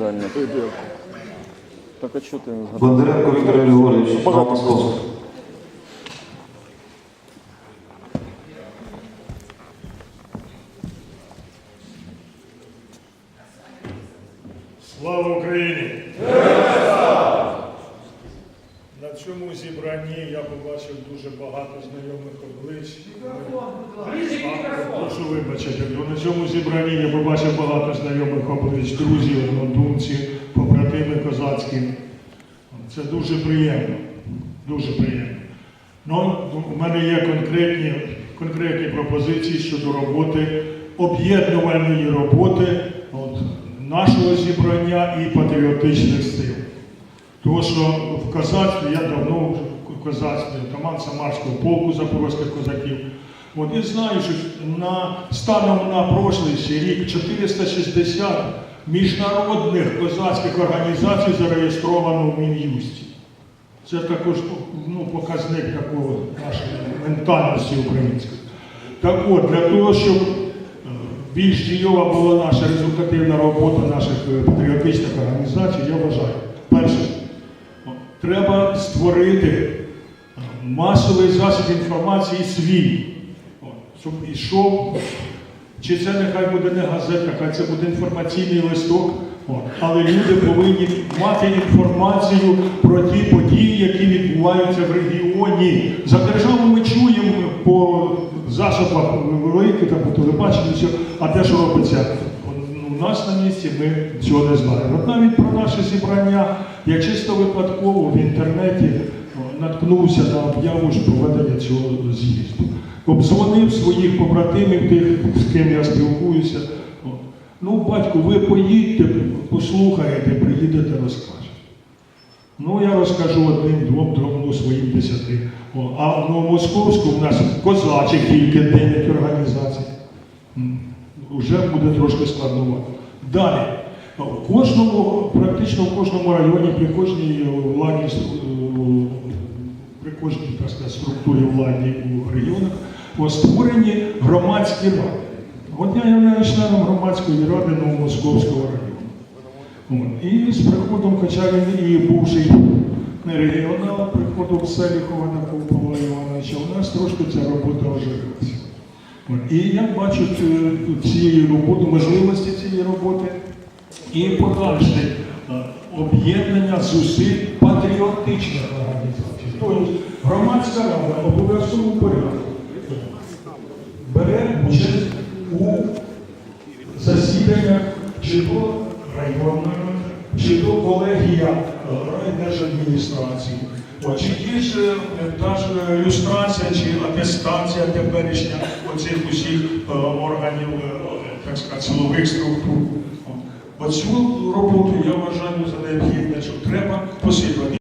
завдання. Так а чого ти не згадав? Бондаренко Віктор Григорович, Новомосковськ. Слава Україні! На цьому зібранні я побачив дуже багато знайомих облич. Вибачити, на цьому зібранні я побачив багато знайомих облич, друзів, однодумців, побратими козацькі. Це дуже приємно. Дуже приємно. Ну, у мене є конкретні, конкретні пропозиції щодо роботи, об'єднувальної роботи от, нашого зібрання і патріотичних сил. Тому що в козацтві я давно в козацтві, команд Самарського полку запорозьких козаків. От, і знаю, що на, станом на прошлий рік 460 міжнародних козацьких організацій зареєстровано в Мін'юсті. Це також ну, показник такого нашої ментальності української. Так от, для того, щоб е, більш дієва була наша результативна робота наших е, патріотичних організацій, я вважаю, перше, треба створити е, масовий засіб інформації свій, щоб ішов чи це нехай буде не газета, хай це буде інформаційний листок. Але люди повинні мати інформацію про ті події, які відбуваються в регіоні. За державу ми чуємо по засобах великих та по телебаченню, а те, що робиться у нас на місці, ми цього не знаємо. От навіть про наше зібрання я чисто випадково в інтернеті наткнувся на об'яву ж проведення цього з'їзду. Обдзвонив своїх побратимів, тих, з ким я спілкуюся. Ну, батько, ви поїдьте, послухаєте, приїдете, розкажете. Ну, я розкажу одним, двом, трьом, ну, своїм десяти. А в Новомосковську в нас козачих тільки 9 організацій. Вже буде трошки складновато. Далі. В кожному, практично в кожному районі, при кожній владі, е, при кожній так сказати, структурі владі у регіонах о, створені громадські ради. От я являюсь членом громадської ради Новомосковського району. І з приходом, хоча він і бувший не регіонал, приходом Селіхова на Павла Івановича, у нас трошки ця робота оживилася. І я бачу цієї роботи, можливості цієї роботи і подальше об'єднання зусиль патріотичних організацій. Тобто громадська рада обов'язково порядку бере участь у засіданнях чи то районної, чи то колегія е, райдержадміністрації. Чи є е, та ж е, люстрація чи атестація теперішня оцих усіх органів, так сказати, силових структур. Оцю роботу я вважаю за необхідне, що треба посилювати.